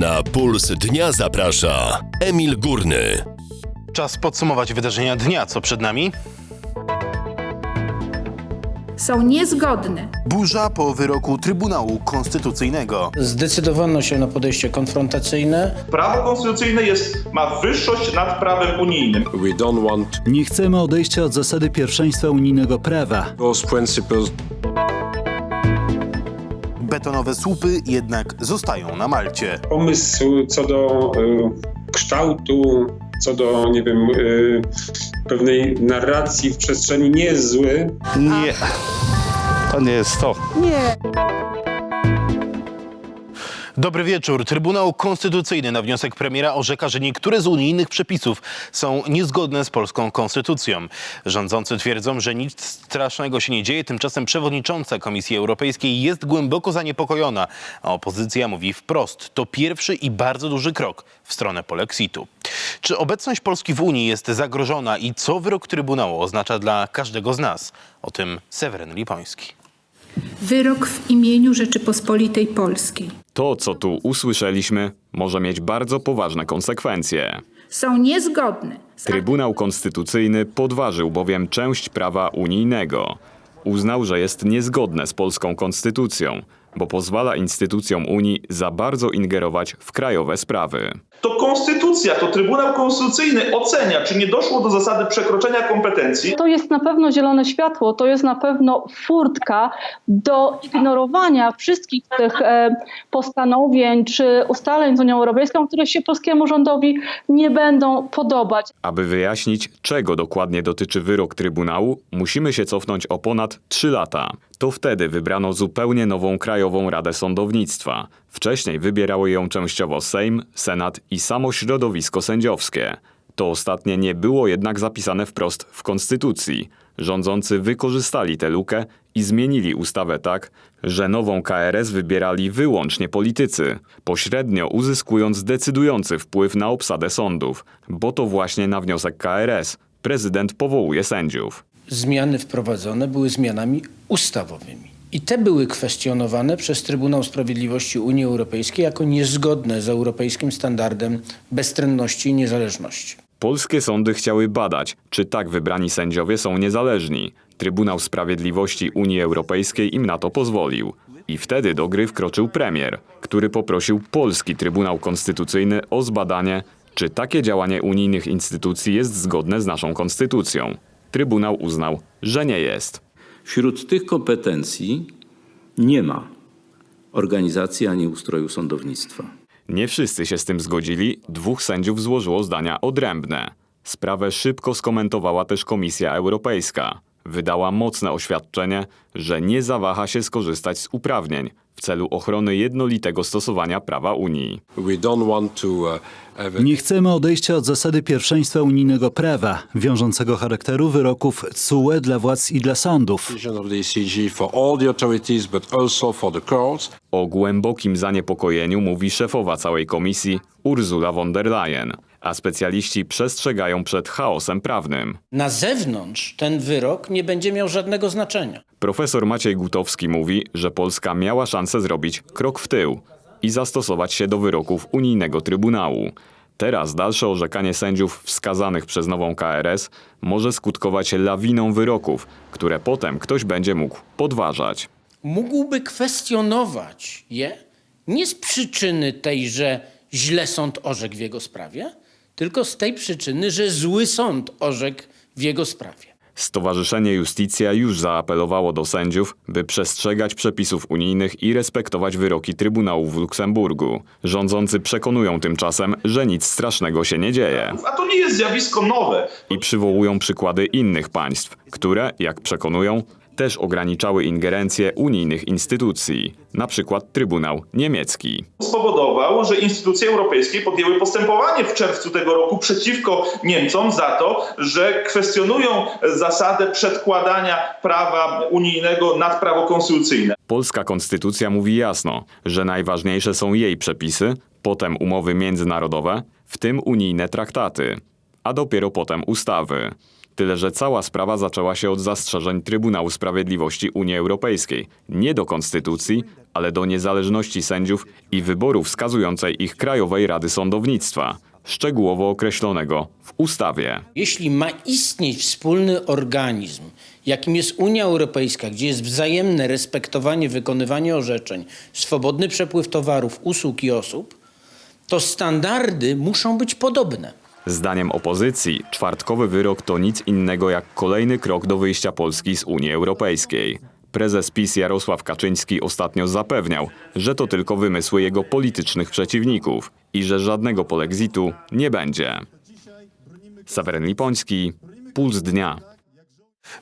Na puls dnia zaprasza Emil Górny. Czas podsumować wydarzenia dnia, co przed nami. są niezgodne Burza po wyroku Trybunału Konstytucyjnego. Zdecydowano się na podejście konfrontacyjne. Prawo konstytucyjne jest, ma wyższość nad prawem unijnym. We don't want Nie chcemy odejścia od zasady pierwszeństwa unijnego prawa. those principles Betonowe słupy jednak zostają na Malcie. pomysł co do y, kształtu, co do, nie wiem, y, pewnej narracji w przestrzeni nie jest zły. Nie, to nie jest to. Dobry wieczór. Trybunał Konstytucyjny na wniosek premiera orzeka, że niektóre z unijnych przepisów są niezgodne z polską konstytucją. Rządzący twierdzą, że nic strasznego się nie dzieje, tymczasem przewodnicząca Komisji Europejskiej jest głęboko zaniepokojona, a opozycja mówi wprost. To pierwszy i bardzo duży krok w stronę polexitu. Czy obecność Polski w Unii jest zagrożona i co wyrok Trybunału oznacza dla każdego z nas? O tym Seweryn Lipoński. Wyrok w imieniu Rzeczypospolitej Polskiej. To, co tu usłyszeliśmy, może mieć bardzo poważne konsekwencje. Są niezgodne z Trybunał Konstytucyjny podważył bowiem część prawa unijnego. Uznał, że jest niezgodne z polską konstytucją, bo pozwala instytucjom Unii za bardzo ingerować w krajowe sprawy. To konstytucja, to Trybunał Konstytucyjny ocenia, czy nie doszło do zasady przekroczenia kompetencji. To jest na pewno zielone światło, to jest na pewno furtka do ignorowania wszystkich tych e, postanowień czy ustaleń z Unią Europejską, które się polskiemu rządowi nie będą podobać. Aby wyjaśnić, czego dokładnie dotyczy wyrok Trybunału, musimy się cofnąć o ponad 3 lata. To wtedy wybrano zupełnie nową Krajową Radę Sądownictwa. Wcześniej wybierały ją częściowo Sejm, Senat i samo środowisko sędziowskie. To ostatnie nie było jednak zapisane wprost w Konstytucji. Rządzący wykorzystali tę lukę i zmienili ustawę tak, że nową KRS wybierali wyłącznie politycy, pośrednio uzyskując decydujący wpływ na obsadę sądów, bo to właśnie na wniosek KRS prezydent powołuje sędziów. Zmiany wprowadzone były zmianami ustawowymi. I te były kwestionowane przez Trybunał Sprawiedliwości Unii Europejskiej jako niezgodne z europejskim standardem bezstronności i niezależności. Polskie sądy chciały badać, czy tak wybrani sędziowie są niezależni. Trybunał Sprawiedliwości Unii Europejskiej im na to pozwolił. I wtedy do gry wkroczył premier, który poprosił polski Trybunał Konstytucyjny o zbadanie, czy takie działanie unijnych instytucji jest zgodne z naszą konstytucją. Trybunał uznał, że nie jest. Wśród tych kompetencji nie ma organizacji ani ustroju sądownictwa. Nie wszyscy się z tym zgodzili, dwóch sędziów złożyło zdania odrębne. Sprawę szybko skomentowała też Komisja Europejska. Wydała mocne oświadczenie, że nie zawaha się skorzystać z uprawnień w celu ochrony jednolitego stosowania prawa Unii. uh, Nie chcemy odejścia od zasady pierwszeństwa unijnego prawa, wiążącego charakteru wyroków CUE dla władz i dla sądów. courts. O głębokim zaniepokojeniu mówi szefowa całej komisji Ursula von der Leyen, a specjaliści przestrzegają przed chaosem prawnym. Na zewnątrz ten wyrok nie będzie miał żadnego znaczenia. Profesor Maciej Gutowski mówi, że Polska miała szansę zrobić krok w tył i zastosować się do wyroków unijnego Trybunału. Teraz dalsze orzekanie sędziów wskazanych przez nową KRS może skutkować lawiną wyroków, które potem ktoś będzie mógł podważać. Mógłby kwestionować je nie z przyczyny tej, że źle sąd orzekł w jego sprawie, tylko z tej przyczyny, że zły sąd orzekł w jego sprawie. Stowarzyszenie Justicja już zaapelowało do sędziów, by przestrzegać przepisów unijnych i respektować wyroki Trybunału w Luksemburgu. Rządzący przekonują tymczasem, że nic strasznego się nie dzieje. A to nie jest zjawisko nowe. i przywołują przykłady innych państw, które, jak przekonują, też ograniczały ingerencję unijnych instytucji, na przykład Trybunał Niemiecki. Spowodował, że instytucje europejskie podjęły postępowanie w czerwcu tego roku przeciwko Niemcom za to, że kwestionują zasadę przedkładania prawa unijnego nad prawo konstytucyjne. Polska konstytucja mówi jasno, że najważniejsze są jej przepisy, potem umowy międzynarodowe, w tym unijne traktaty, a dopiero potem ustawy. Tyle, że cała sprawa zaczęła się od zastrzeżeń Trybunału Sprawiedliwości Unii Europejskiej. Nie do konstytucji, ale do niezależności sędziów i wyboru wskazującej ich Krajowej Rady Sądownictwa, szczegółowo określonego w ustawie. Jeśli ma istnieć wspólny organizm, jakim jest Unia Europejska, gdzie jest wzajemne respektowanie, wykonywanie orzeczeń, swobodny przepływ towarów, usług i osób, to standardy muszą być podobne. Zdaniem opozycji, czwartkowy wyrok to nic innego jak kolejny krok do wyjścia Polski z Unii Europejskiej. Prezes PiS Jarosław Kaczyński ostatnio zapewniał, że to tylko wymysły jego politycznych przeciwników i że żadnego polexitu nie będzie. Saweryn Lipoński, Puls Dnia.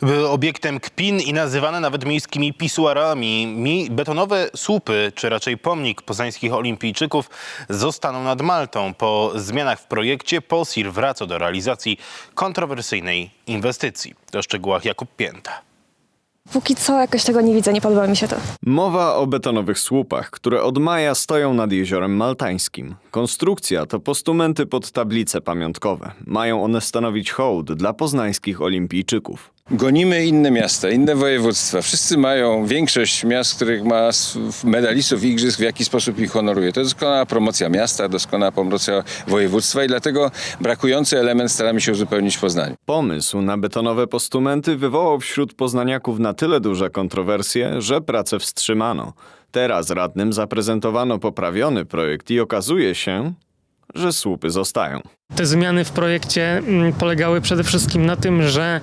Były obiektem kpin i nazywane nawet miejskimi pisuarami. Mi betonowe słupy, czy raczej pomnik poznańskich olimpijczyków zostaną nad Maltą. Po zmianach w projekcie POSIR wraca do realizacji kontrowersyjnej inwestycji. O szczegółach Jakub Pięta. Póki co jakoś tego nie widzę, nie podoba mi się to. Mowa o betonowych słupach, które od maja stoją nad jeziorem Maltańskim. Konstrukcja to postumenty pod tablice pamiątkowe. Mają one stanowić hołd dla poznańskich olimpijczyków. Gonimy inne miasta, inne województwa. Wszyscy mają, większość miast, których ma medalistów igrzysk, w jaki sposób ich honoruje. To doskonała promocja miasta, doskonała promocja województwa i dlatego brakujący element staramy się uzupełnić w Poznaniu. Pomysł na betonowe postumenty wywołał wśród poznaniaków na tyle duże kontrowersje, że pracę wstrzymano. Teraz radnym zaprezentowano poprawiony projekt i okazuje się, że słupy zostają. Te zmiany w projekcie mm, polegały przede wszystkim na tym, że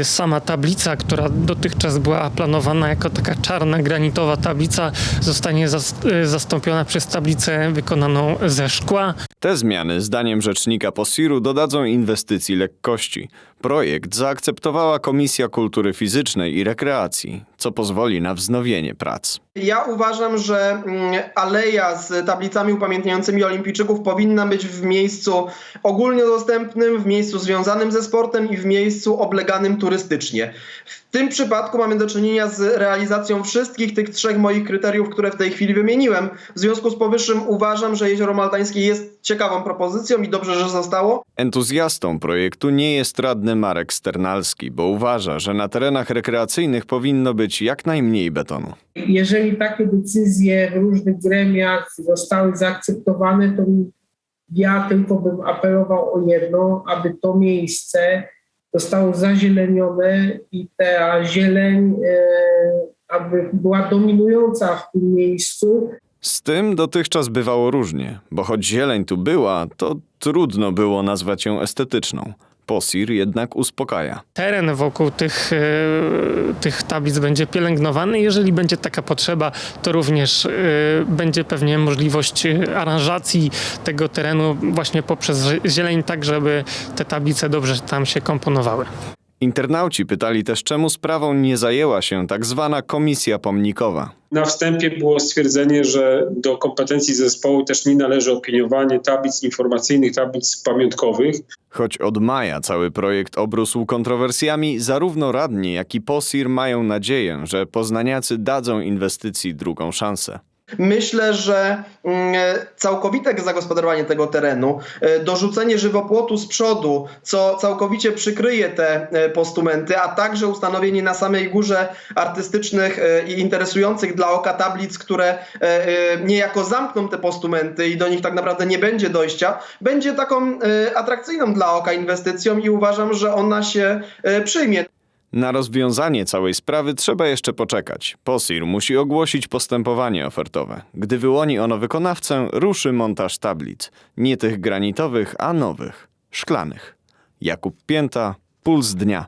y, sama tablica, która dotychczas była planowana jako taka czarna granitowa tablica, zostanie zas- y, zastąpiona przez tablicę wykonaną ze szkła. Te zmiany, zdaniem rzecznika POSIR-u, dodadzą inwestycji lekkości. Projekt zaakceptowała Komisja Kultury Fizycznej i Rekreacji, co pozwoli na wznowienie prac. Ja uważam, że mm, aleja z tablicami upamiętniającymi olimpijczyków powinna być w miejscu ogólnie dostępnym, w miejscu związanym ze sportem i w miejscu obleganym turystycznie. W tym przypadku mamy do czynienia z realizacją wszystkich tych trzech moich kryteriów, które w tej chwili wymieniłem. W związku z powyższym uważam, że Jezioro Maltańskie jest ciekawą propozycją i dobrze, że zostało. Entuzjastą projektu nie jest radny Marek Sternalski, bo uważa, że na terenach rekreacyjnych powinno być jak najmniej betonu. Jeżeli takie decyzje w różnych gremiach zostały zaakceptowane, to ja tylko bym apelował o jedno, aby to miejsce zostało zazielenione i ta zieleń e, aby była dominująca w tym miejscu. Z tym dotychczas bywało różnie, bo choć zieleń tu była, to trudno było nazwać ją estetyczną. POSIR jednak uspokaja. Teren wokół tych, y, tych tablic będzie pielęgnowany. Jeżeli będzie taka potrzeba, to również y, będzie pewnie możliwość aranżacji tego terenu właśnie poprzez zieleń, tak żeby te tablice dobrze tam się komponowały. Internauci pytali też, czemu sprawą nie zajęła się tak zwana komisja pomnikowa. Na wstępie było stwierdzenie, że do kompetencji zespołu też nie należy opiniowanie tablic informacyjnych, tablic pamiątkowych. Choć od maja cały projekt obrósł kontrowersjami, zarówno radni, jak i POSIR mają nadzieję, że poznaniacy dadzą inwestycji drugą szansę. Myślę, że mm, całkowite zagospodarowanie tego terenu, e, dorzucenie żywopłotu z przodu, co całkowicie przykryje te e, postumenty, a także ustanowienie na samej górze artystycznych e, i interesujących dla oka tablic, które niejako zamkną te postumenty i do nich tak naprawdę nie będzie dojścia, będzie taką atrakcyjną dla oka inwestycją i uważam, że ona się przyjmie. Na rozwiązanie całej sprawy trzeba jeszcze poczekać. POSIR musi ogłosić postępowanie ofertowe. Gdy wyłoni ono wykonawcę, ruszy montaż tablic. Nie tych granitowych, a nowych, szklanych. Jakub Pięta, Puls Dnia.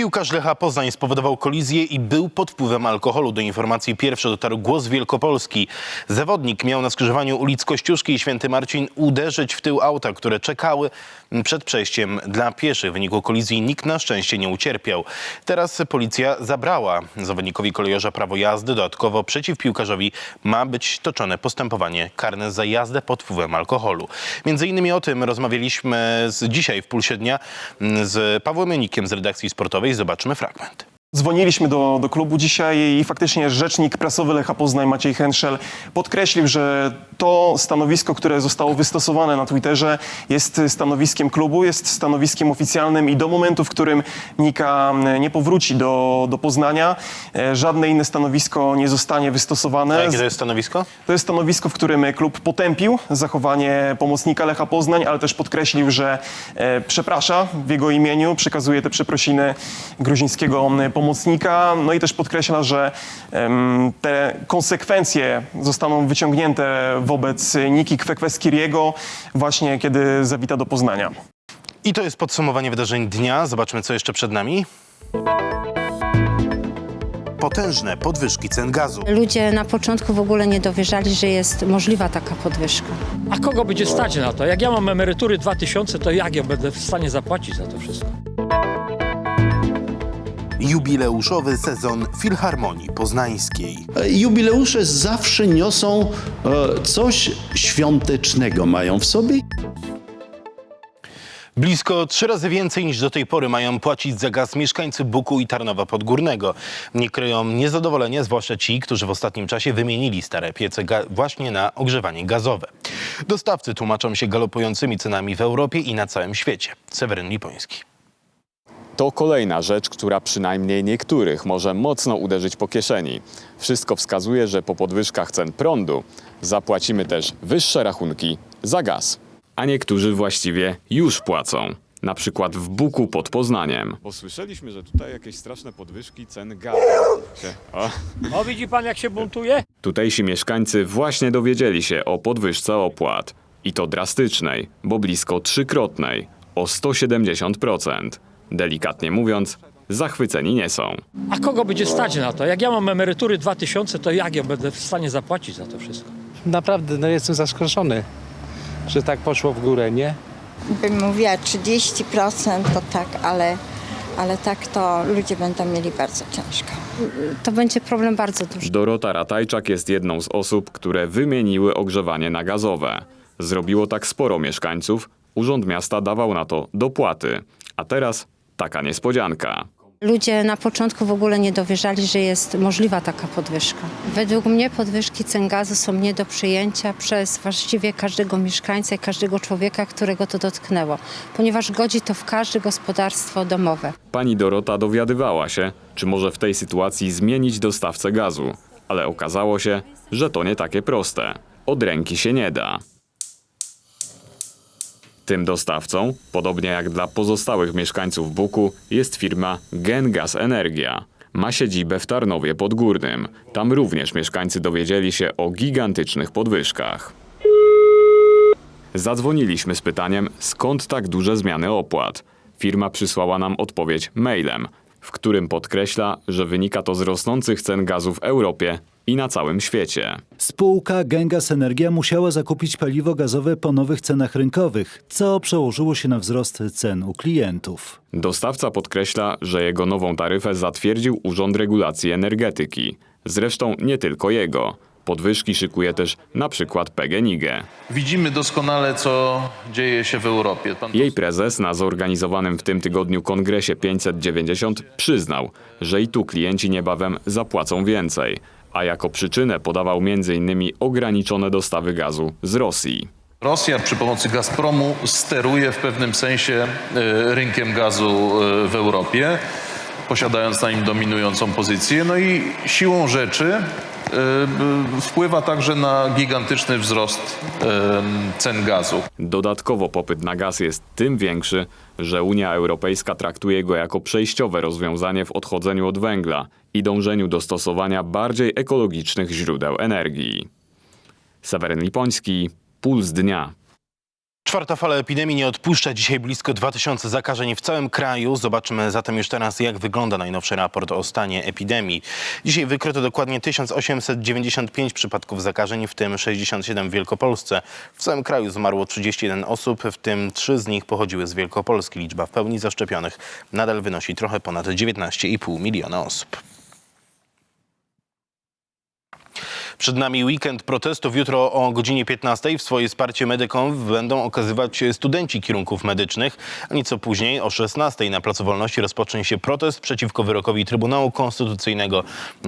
Piłkarz Lecha Poznań spowodował kolizję i był pod wpływem alkoholu. Do informacji pierwszy dotarł głos Wielkopolski. Zawodnik miał na skrzyżowaniu ulic Kościuszki i Święty Marcin uderzyć w tył auta, które czekały przed przejściem dla pieszych. W wyniku kolizji nikt na szczęście nie ucierpiał. Teraz policja zabrała zawodnikowi kolejorza prawo jazdy. Dodatkowo przeciw piłkarzowi ma być toczone postępowanie karne za jazdę pod wpływem alkoholu. Między innymi o tym rozmawialiśmy z, dzisiaj w Pulsie Dnia z Pawłem Janikiem z redakcji sportowej. Zobaczmy fragment. Dzwoniliśmy do, do klubu dzisiaj i faktycznie rzecznik prasowy Lecha Poznań Maciej Henszel podkreślił, że to stanowisko, które zostało wystosowane na Twitterze jest stanowiskiem klubu, jest stanowiskiem oficjalnym i do momentu, w którym Nika nie powróci do, do Poznania, e, żadne inne stanowisko nie zostanie wystosowane. A jakie to jest stanowisko? To jest stanowisko, w którym klub potępił zachowanie pomocnika Lecha Poznań, ale też podkreślił, że e, przeprasza w jego imieniu, przekazuje te przeprosiny gruzińskiego m, pomocnika, no i też podkreśla, że te konsekwencje zostaną wyciągnięte wobec Niki Kwekweskiriego właśnie kiedy zawita do Poznania. I to jest podsumowanie wydarzeń dnia. Zobaczmy, co jeszcze przed nami. Potężne podwyżki cen gazu. Ludzie na początku w ogóle nie dowierzali, że jest możliwa taka podwyżka. A kogo będzie stać na to? Jak ja mam emerytury 2000, to jak ja będę w stanie zapłacić za to wszystko? Jubileuszowy sezon Filharmonii Poznańskiej. Jubileusze zawsze niosą e, coś świątecznego, mają w sobie. Blisko trzy razy więcej niż do tej pory mają płacić za gaz mieszkańcy Buku i Tarnowa Podgórnego. Nie kryją niezadowolenie, zwłaszcza ci, którzy w ostatnim czasie wymienili stare piece ga- właśnie na ogrzewanie gazowe. Dostawcy tłumaczą się galopującymi cenami w Europie i na całym świecie. Seweryn Lipoński. To kolejna rzecz, która przynajmniej niektórych może mocno uderzyć po kieszeni. Wszystko wskazuje, że po podwyżkach cen prądu zapłacimy też wyższe rachunki za gaz. A niektórzy właściwie już płacą. Na przykład w Buku pod Poznaniem. Bo słyszeliśmy, że tutaj jakieś straszne podwyżki cen gazu. O. O, widzi pan jak się buntuje? Tutejsi mieszkańcy właśnie dowiedzieli się o podwyżce opłat. I to drastycznej, bo blisko trzykrotnej. O 170%. Delikatnie mówiąc, zachwyceni nie są. A kogo będzie stać na to? Jak ja mam emerytury 2000, to jak ja będę w stanie zapłacić za to wszystko? Naprawdę, no jestem zaskoczony, że tak poszło w górę, nie? bym mówiła 30% to tak, ale, ale tak to ludzie będą mieli bardzo ciężko. To będzie problem bardzo duży. Dorota Ratajczak jest jedną z osób, które wymieniły ogrzewanie na gazowe. Zrobiło tak sporo mieszkańców, Urząd Miasta dawał na to dopłaty. A teraz taka niespodzianka. Ludzie na początku w ogóle nie dowierzali, że jest możliwa taka podwyżka. Według mnie podwyżki cen gazu są nie do przyjęcia przez właściwie każdego mieszkańca i każdego człowieka, którego to dotknęło, ponieważ godzi to w każde gospodarstwo domowe. Pani Dorota dowiadywała się, czy może w tej sytuacji zmienić dostawcę gazu, ale okazało się, że to nie takie proste. Od ręki się nie da. Tym dostawcą, podobnie jak dla pozostałych mieszkańców Buku, jest firma Gengas Energia. Ma siedzibę w Tarnowie Podgórnym. Tam również mieszkańcy dowiedzieli się o gigantycznych podwyżkach. Zadzwoniliśmy z pytaniem, skąd tak duże zmiany opłat. Firma przysłała nam odpowiedź mailem, w którym podkreśla, że wynika to z rosnących cen gazu w Europie i na całym świecie. Spółka Gengas Energia musiała zakupić paliwo gazowe po nowych cenach rynkowych, co przełożyło się na wzrost cen u klientów. Dostawca podkreśla, że jego nową taryfę zatwierdził Urząd Regulacji Energetyki. Zresztą nie tylko jego. Podwyżki szykuje też na przykład PGNiG. Widzimy doskonale, co dzieje się w Europie. Pan Jej prezes na zorganizowanym w tym tygodniu kongresie 590 przyznał, że i tu klienci niebawem zapłacą więcej, a jako przyczynę podawał m.in. ograniczone dostawy gazu z Rosji. Rosja przy pomocy Gazpromu steruje w pewnym sensie e, rynkiem gazu e, w Europie, posiadając na nim dominującą pozycję. No i siłą rzeczy wpływa także na gigantyczny wzrost e, cen gazu. Dodatkowo popyt na gaz jest tym większy, że Unia Europejska traktuje go jako przejściowe rozwiązanie w odchodzeniu od węgla i dążeniu do stosowania bardziej ekologicznych źródeł energii. Seweryn Lipoński, Puls Dnia. Czwarta fala epidemii nie odpuszcza. Dzisiaj blisko 2000 zakażeń w całym kraju. Zobaczmy zatem już teraz, jak wygląda najnowszy raport o stanie epidemii. Dzisiaj wykryto dokładnie 1895 przypadków zakażeń, w tym 67 w Wielkopolsce. W całym kraju zmarło 31 osób, w tym 3 z nich pochodziły z Wielkopolski. Liczba w pełni zaszczepionych nadal wynosi trochę ponad 19,5 miliona osób. Przed nami weekend protestów. Jutro o godzinie 15 w swoje wsparcie medykom będą okazywać studenci kierunków medycznych. A nieco później o 16 na Placu Wolności rozpocznie się protest przeciwko wyrokowi Trybunału Konstytucyjnego,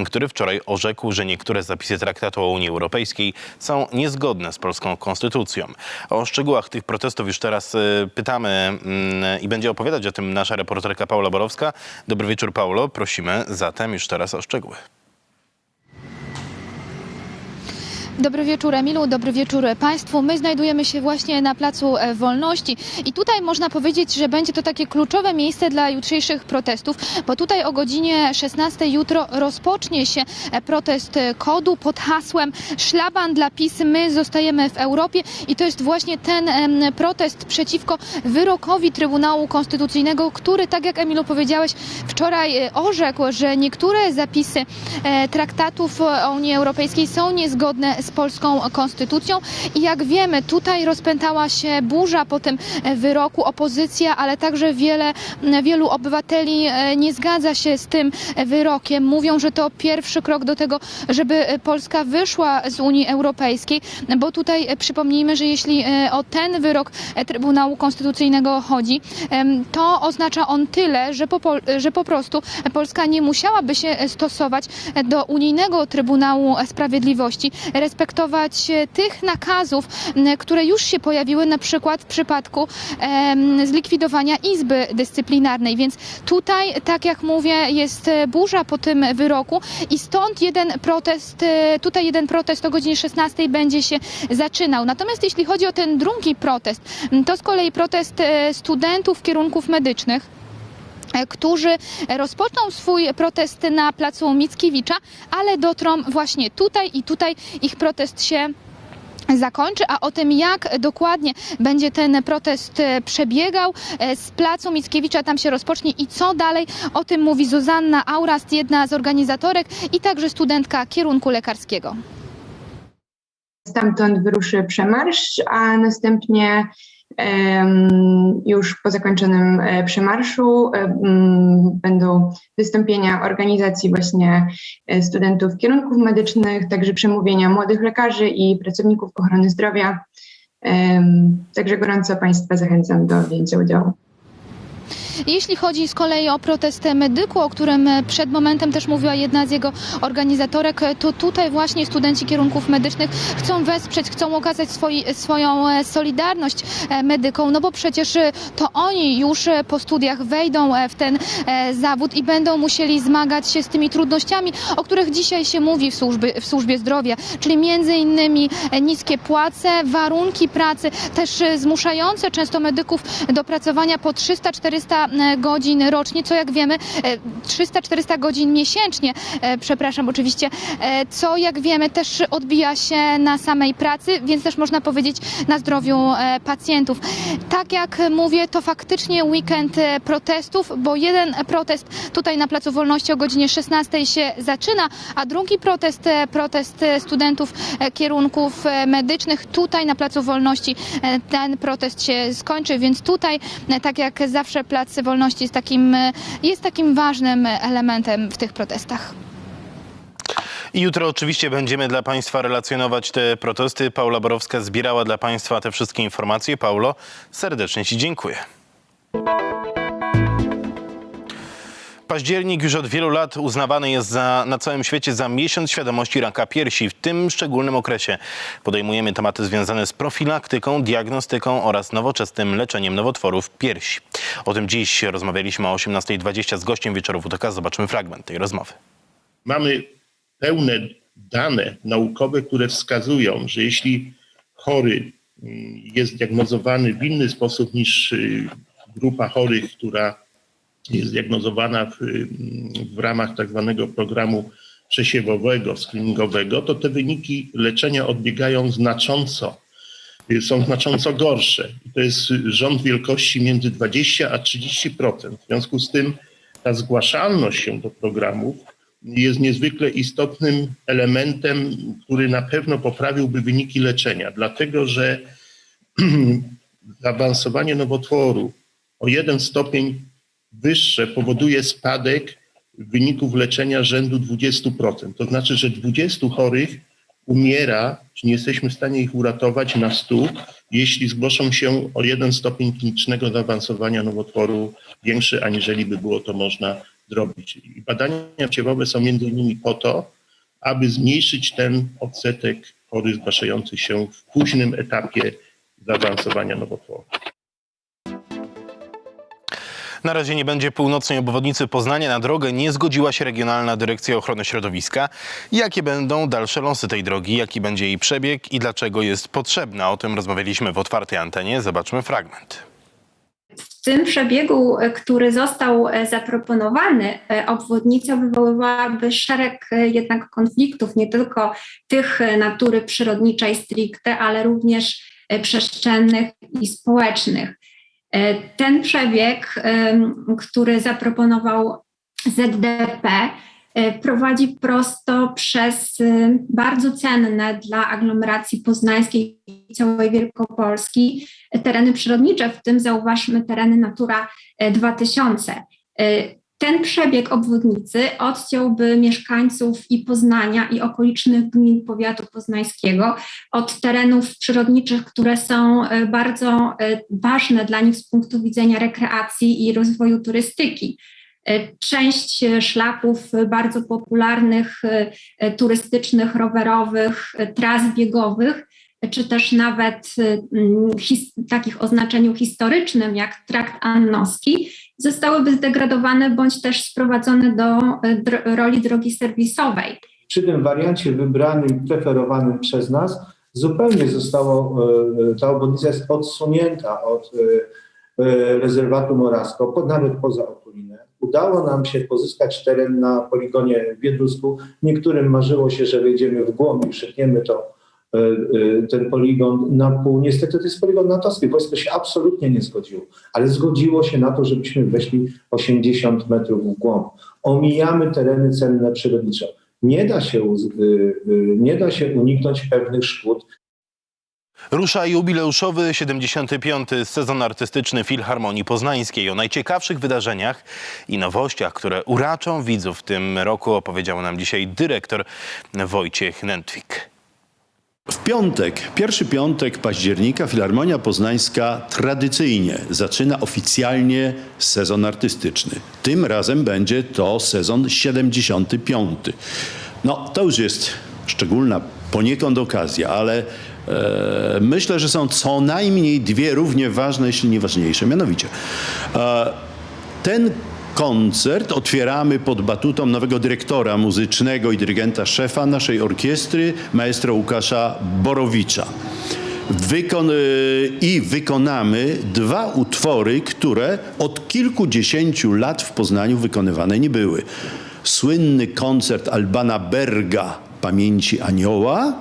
który wczoraj orzekł, że niektóre zapisy traktatu o Unii Europejskiej są niezgodne z polską konstytucją. O szczegółach tych protestów już teraz y, pytamy mm, i będzie opowiadać o tym nasza reporterka Paula Borowska. Dobry wieczór, Paulo. Prosimy zatem już teraz o szczegóły. Dobry wieczór Emilu, dobry wieczór Państwu. My znajdujemy się właśnie na Placu e, Wolności. I tutaj można powiedzieć, że będzie to takie kluczowe miejsce dla jutrzejszych protestów, bo tutaj o godzinie 16 jutro rozpocznie się e, protest e, kodu pod hasłem Szlaban dla PiS, my zostajemy w Europie. I to jest właśnie ten protest przeciwko wyrokowi Trybunału Konstytucyjnego, który, tak jak Emilu powiedziałeś, wczoraj orzekł, że niektóre zapisy traktatów o Unii Europejskiej są niezgodne z polską konstytucją. I jak wiemy, tutaj rozpętała się burza po tym e, wyroku, opozycja, ale także wiele, wielu obywateli e, nie zgadza się z tym e, wyrokiem. Mówią, że to pierwszy krok do tego, żeby Polska wyszła z Unii Europejskiej, bo tutaj przypomnijmy, że jeśli o ten wyrok Trybunału Konstytucyjnego chodzi, to oznacza on tyle, że po, że po prostu Polska nie musiałaby się stosować do Unijnego Trybunału Sprawiedliwości, respektować e, tych nakazów, które już się pojawiły na przykład w przypadku zlikwidowania Izby Dyscyplinarnej. Więc tutaj, tak jak mówię, jest e, burza po tym wyroku i stąd jeden protest, e, tutaj jeden protest o godzinie 16 będzie się zaczynał. Natomiast jeśli chodzi o ten drugi protest, to z kolei protest studentów kierunków medycznych którzy rozpoczną swój protest na placu Mickiewicza, ale dotrą właśnie tutaj i tutaj ich protest się zakończy, a o tym jak dokładnie będzie ten protest e, przebiegał e, z placu Mickiewicza, tam się rozpocznie i co dalej, o tym mówi Zuzanna Aurast, jedna z organizatorek i także studentka kierunku lekarskiego. Stamtąd wyruszy przemarsz, a następnie już po zakończonym e, przemarszu em, będą wystąpienia organizacji właśnie e, studentów kierunków medycznych, także przemówienia młodych lekarzy i pracowników ochrony zdrowia. Także gorąco Państwa zachęcam do wzięcia udziału. Jeśli chodzi z kolei o protest medyku, o którym przed momentem też mówiła jedna z jego organizatorek, to tutaj właśnie studenci kierunków medycznych chcą wesprzeć, chcą okazać swoi, swoją e, solidarność e, medykom, no bo przecież e, to oni już po studiach wejdą w ten zawód i będą musieli zmagać się z tymi trudnościami, o których dzisiaj się mówi w służbie, w służbie zdrowia, czyli między innymi niskie płace, warunki pracy, też zmuszające często medyków do pracowania po 300-400 godzin rocznie, co jak wiemy, e, 300-400 godzin miesięcznie, e, przepraszam oczywiście, e, co jak wiemy też odbija się na samej pracy, więc też można powiedzieć na zdrowiu e, pacjentów. Tak jak mówię, to faktycznie weekend e, protestów, bo jeden protest tutaj na Placu Wolności o godzinie 16 się zaczyna, a drugi protest, e, protest e, studentów e, kierunków e, medycznych tutaj na Placu Wolności e, ten protest się skończy, więc tutaj e, tak jak zawsze Plac Wolności jest takim, e, jest takim ważnym elementem w tych protestach. I jutro oczywiście będziemy dla Państwa relacjonować te protesty. Paula Borowska zbierała dla Państwa te wszystkie informacje. Paulo, serdecznie Ci dziękuję. Październik już od wielu lat uznawany jest za, na całym świecie za miesiąc świadomości raka piersi. W tym szczególnym okresie podejmujemy tematy związane z profilaktyką, diagnostyką oraz nowoczesnym leczeniem nowotworów piersi. O tym dziś rozmawialiśmy o 18.20 z gościem wieczoru WTK. Zobaczmy fragment tej rozmowy. mamy pełne dane naukowe, które wskazują, że jeśli chory mm, jest diagnozowany w inny sposób niż y, grupa chorych, która jest diagnozowana w, w ramach tak zwanego programu przesiewowego, screeningowego, to te wyniki leczenia odbiegają znacząco, są znacząco gorsze. To jest rząd wielkości między 20 a 30%. W związku z tym ta zgłaszalność się do programów jest niezwykle istotnym elementem, który na pewno poprawiłby wyniki leczenia, dlatego że zaawansowanie nowotworu o jeden stopień wyższe powoduje spadek wyników leczenia rzędu 20%. To znaczy, że 20 chorych umiera, czy nie jesteśmy w stanie ich uratować na stu, jeśli zgłoszą się o jeden stopień klinicznego zaawansowania nowotworu większy, aniżeli by było to można zrobić. I badania ciewowe są między innymi po to, aby zmniejszyć ten odsetek chorych zgłaszających się w późnym etapie zaawansowania nowotworu. Na razie nie będzie północnej obwodnicy Poznania. Na drogę nie zgodziła się Regionalna Dyrekcja Ochrony Środowiska. Jakie będą dalsze losy tej drogi, jaki będzie jej przebieg i dlaczego jest potrzebna? O tym rozmawialiśmy w otwartej antenie. Zobaczmy fragment. W tym przebiegu, który został e, zaproponowany, e, obwodnica wywoływałaby szereg e, jednak konfliktów, nie tylko tych natury przyrodniczej stricte, ale również przestrzennych i społecznych. E, Ten przebieg, który zaproponował ZDP, e, prowadzi prosto przez e, bardzo cenne dla aglomeracji poznańskiej i całej Wielkopolski tereny przyrodnicze, w tym zauważmy tereny Natura e, 2000. Ten przebieg obwodnicy odciąłby mieszkańców i Poznania i okolicznych gmin powiatu poznańskiego od terenów przyrodniczych, które są e, bardzo e, ważne dla nich z punktu widzenia rekreacji i rozwoju turystyki. E, Część szlaków bardzo popularnych, turystycznych, rowerowych, tras biegowych, czy też nawet his, takich o znaczeniu historycznym, jak trakt annowski, zostałyby zdegradowane bądź też sprowadzone do e, roli drogi serwisowej. przy tym wariancie wybranym, preferowanym przez nas, zupełnie zostało, e, ta obwodnica jest odsunięta od e, e, rezerwatu Morasko, nawet poza okolinę. Udało nam się pozyskać teren na poligonie w Wiedusku. Niektórym marzyło się, że wejdziemy w głąb i przytniemy to, e, e, ten poligon na pół. Niestety to jest poligon natowski. Wojsko się absolutnie nie zgodziło, ale zgodziło się na to, żebyśmy weszli 80 metrów w głąb. Omijamy tereny cenne przyrodnicze nie da się, y, y, nie da się uniknąć pewnych szkód. Rusza jubileuszowy 75. sezon artystyczny Filharmonii Poznańskiej. O najciekawszych wydarzeniach i nowościach, które uraczą widzów w tym roku opowiedział nam dzisiaj dyrektor Wojciech Nętwik. W piątek, pierwszy piątek października Filharmonia Poznańska tradycyjnie zaczyna oficjalnie sezon artystyczny. Tym razem będzie to sezon 75. No to już jest szczególna poniekąd okazja, ale e, myślę, że są co najmniej dwie równie ważne, jeśli nie ważniejsze. Mianowicie e, ten koncert otwieramy pod batutą nowego dyrektora muzycznego i dyrygenta szefa naszej orkiestry, maestro Łukasza Borowicza. Wykon- y, I wykonamy dwa utwory, które od kilkudziesięciu lat w Poznaniu wykonywane nie były. Słynny koncert Albana Berga Pamięci Anioła,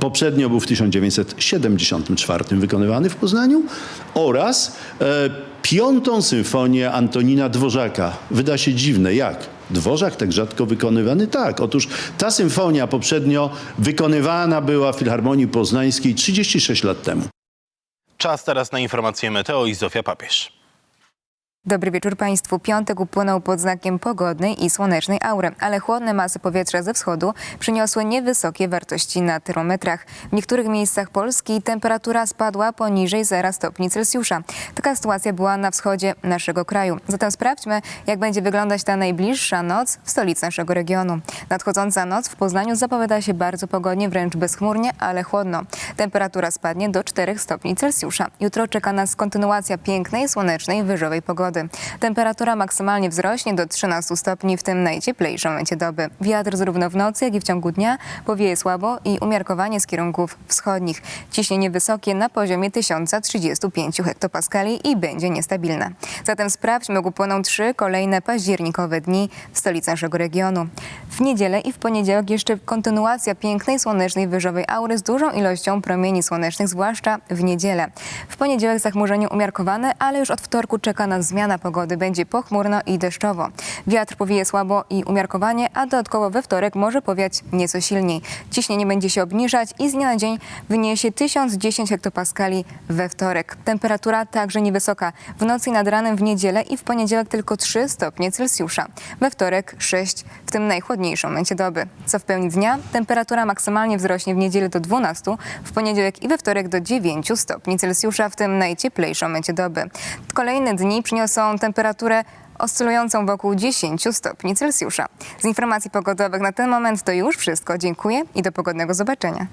Poprzednio był w 1974 wykonywany w Poznaniu oraz e, piątą symfonię Antonina Dworzaka. Wyda się dziwne, jak? Dworzak tak rzadko wykonywany? Tak. Otóż ta symfonia poprzednio wykonywana była w Filharmonii Poznańskiej 36 lat temu. Czas teraz na informacje meteo i Zofia Papież. Dobry wieczór Państwu. Piątek upłynął pod znakiem pogodnej i słonecznej aury, ale chłodne masy powietrza ze wschodu przyniosły niewysokie wartości na termometrach. W niektórych miejscach Polski temperatura spadła poniżej 0 stopni Celsjusza. Taka sytuacja była na wschodzie naszego kraju. Zatem sprawdźmy, jak będzie wyglądać ta najbliższa noc w stolicy naszego regionu. Nadchodząca noc w Poznaniu zapowiada się bardzo pogodnie, wręcz bezchmurnie, ale chłodno. Temperatura spadnie do 4 stopni Celsjusza. Jutro czeka nas kontynuacja pięknej, słonecznej, wyżowej pogody. Temperatura maksymalnie wzrośnie do 13 stopni w tym najcieplejszym momencie doby. Wiatr zarówno w nocy, jak i w ciągu dnia powieje słabo i umiarkowanie z kierunków wschodnich. Ciśnienie wysokie na poziomie 1035 hektopaskali i będzie niestabilne. Zatem sprawdźmy, jak upłyną trzy kolejne październikowe dni w stolicy naszego regionu. W niedzielę i w poniedziałek jeszcze kontynuacja pięknej, słonecznej, wyżowej aury z dużą ilością promieni słonecznych, zwłaszcza w niedzielę. W poniedziałek zachmurzenie umiarkowane, ale już od wtorku czeka nas zmiana zmiana pogody. Będzie pochmurno i deszczowo. Wiatr powieje słabo i umiarkowanie, a dodatkowo we wtorek może powiać nieco silniej. Ciśnienie będzie się obniżać i z dnia na dzień wyniesie 1010 hektopaskali we wtorek. Temperatura także niewysoka. W nocy nad ranem w niedzielę i w poniedziałek tylko 3 stopnie Celsjusza. We wtorek 6, w tym najchłodniejszym momencie doby. Co w pełni dnia temperatura maksymalnie wzrośnie w niedzielę do 12, w poniedziałek i we wtorek do 9 stopni Celsjusza, w tym najcieplejszym momencie doby. Kolejne dni przyniosą temperaturę oscylującą wokół 10 stopni Celsjusza. Z informacji pogodowych na ten moment to już wszystko. Dziękuję i do pogodnego zobaczenia.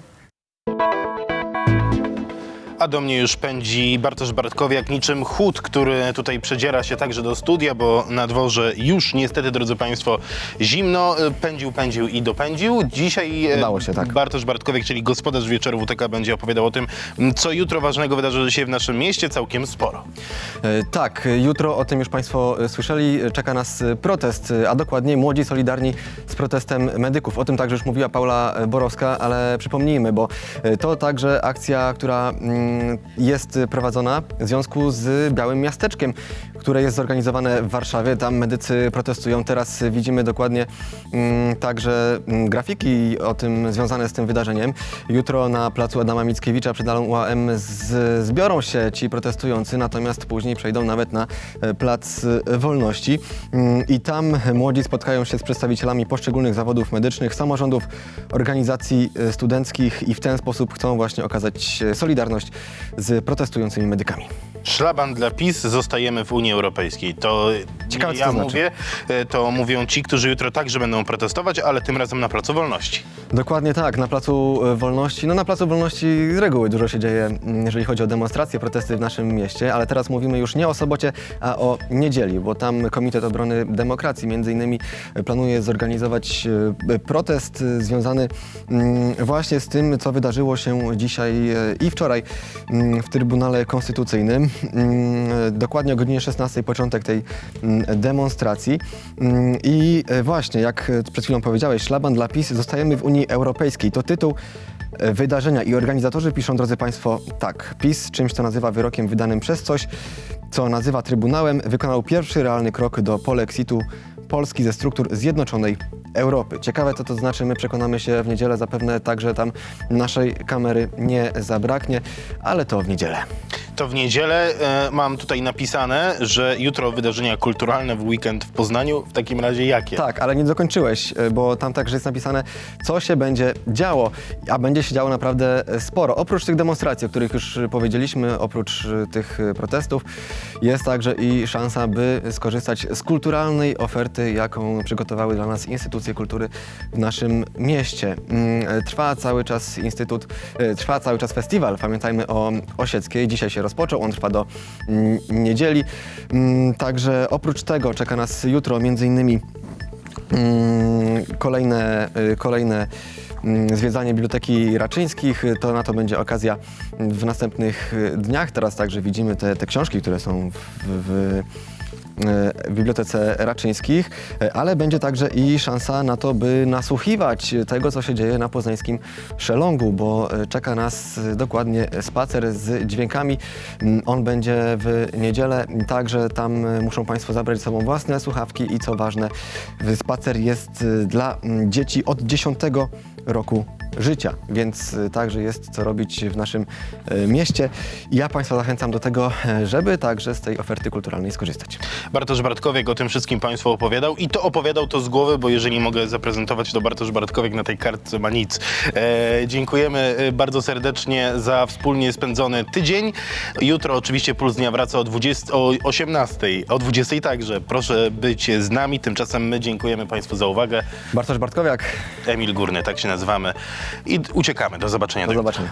A do mnie już pędzi Bartosz Bartkowiak niczym chód, który tutaj przedziera się także do studia, bo na dworze już niestety, drodzy Państwo, zimno. Pędził, pędził i dopędził. Dzisiaj e, Udało się, tak. Bartosz Bartkowiak, czyli gospodarz wieczoru WTK, będzie opowiadał o tym, co jutro ważnego wydarzy się w naszym mieście, całkiem sporo. E, Tak, jutro o tym już Państwo e, słyszeli. Czeka nas protest, a dokładniej młodzi solidarni z protestem medyków. O tym także już mówiła Paula Borowska, ale przypomnijmy, bo to także akcja, która mm, jest prowadzona w związku z Białym Miasteczkiem, które jest zorganizowane w Warszawie. Tam medycy protestują. Teraz widzimy dokładnie mm, także mm, grafiki o tym związane z tym wydarzeniem. Jutro na placu Adama Mickiewicza przed Alą UAM zbiorą się ci protestujący, natomiast później przejdą nawet na e, Plac Wolności. Mm, I tam młodzi spotkają się z przedstawicielami poszczególnych zawodów medycznych, samorządów, organizacji e, studenckich i w ten sposób chcą właśnie okazać e, solidarność z protestującymi medykami. Szlaban dla PiS, zostajemy w Unii Europejskiej. To Ciekawe, co ja to znaczy. mówię, e, to mówią ci, którzy jutro także będą protestować, ale tym razem na Placu Wolności. Dokładnie tak, na Placu Wolności. No na Placu Wolności z reguły dużo się dzieje, mm, jeżeli chodzi o demonstracje, protesty w naszym mieście, ale teraz mówimy już nie o sobocie, a o niedzieli, bo tam Komitet Obrony Demokracji między innymi e, planuje zorganizować e, protest związany mm, właśnie z tym, co wydarzyło się dzisiaj i wczoraj w Trybunale Konstytucyjnym. Mm, Dokładnie o godzinie 16 początek tej mm, demonstracji. Mm, I e, właśnie, jak e, przed chwilą powiedziałeś, szlaban dla PiS, zostajemy w Unii Europejskiej. To tytuł e, wydarzenia i organizatorzy piszą, drodzy Państwo, tak, PiS czymś to nazywa wyrokiem wydanym przez coś, co nazywa Trybunałem, wykonał pierwszy realny krok do polexitu Polski ze struktur Zjednoczonej Europy. Ciekawe co to znaczy, my przekonamy się w niedzielę, zapewne także tam naszej kamery nie zabraknie, ale to w niedzielę. To w niedzielę e, mam tutaj napisane, że jutro wydarzenia kulturalne w weekend w Poznaniu. W takim razie jakie? Tak, ale nie dokończyłeś, e, bo tam także jest napisane, co się będzie działo, a będzie się działo naprawdę e, sporo. Oprócz tych demonstracji, o których już powiedzieliśmy, oprócz tych protestów, jest także i szansa, by skorzystać z kulturalnej oferty, jaką przygotowały dla nas instytucje kultury w naszym mieście. Mm, Trwa cały czas instytut, e, trwa cały czas festiwal, pamiętajmy o Osieckiej, dzisiaj się rozpoczął, on trwa do mm, niedzieli. Mm, Także oprócz tego czeka nas jutro między innymi Mm, kolejne, y, kolejne zwiedzanie Biblioteki Raczyńskich. To na to będzie okazja w następnych dniach. Teraz także widzimy te, te książki, które są w, w w Bibliotece Raczyńskich, y, ale będzie także i szansa na to, by nasłuchiwać tego, co się dzieje na poznańskim Szelongu, bo y, czeka nas dokładnie spacer z dźwiękami. Mm, On będzie w niedzielę, także tam muszą Państwo zabrać ze sobą własne słuchawki i co ważne, spacer jest dla mm, dzieci od 10 roku życia, więc y, także jest co robić w naszym y, mieście. I ja Państwa zachęcam do tego, e, żeby także z tej oferty kulturalnej skorzystać. Bartosz Bartkowiek o tym wszystkim Państwu opowiadał i to opowiadał to z głowy, bo jeżeli mogę zaprezentować, to Bartosz Bartkowiek na tej kartce ma nic. E, dziękujemy e, bardzo serdecznie za wspólnie spędzony tydzień. Jutro oczywiście Puls Dnia wraca o, 20, o 18, o 20 także. Proszę być z nami, tymczasem my dziękujemy Państwu za uwagę. Bartosz Bartkowiak. Emil Górny, tak się nazywamy i uciekamy. Do zobaczenia. Do zobaczenia.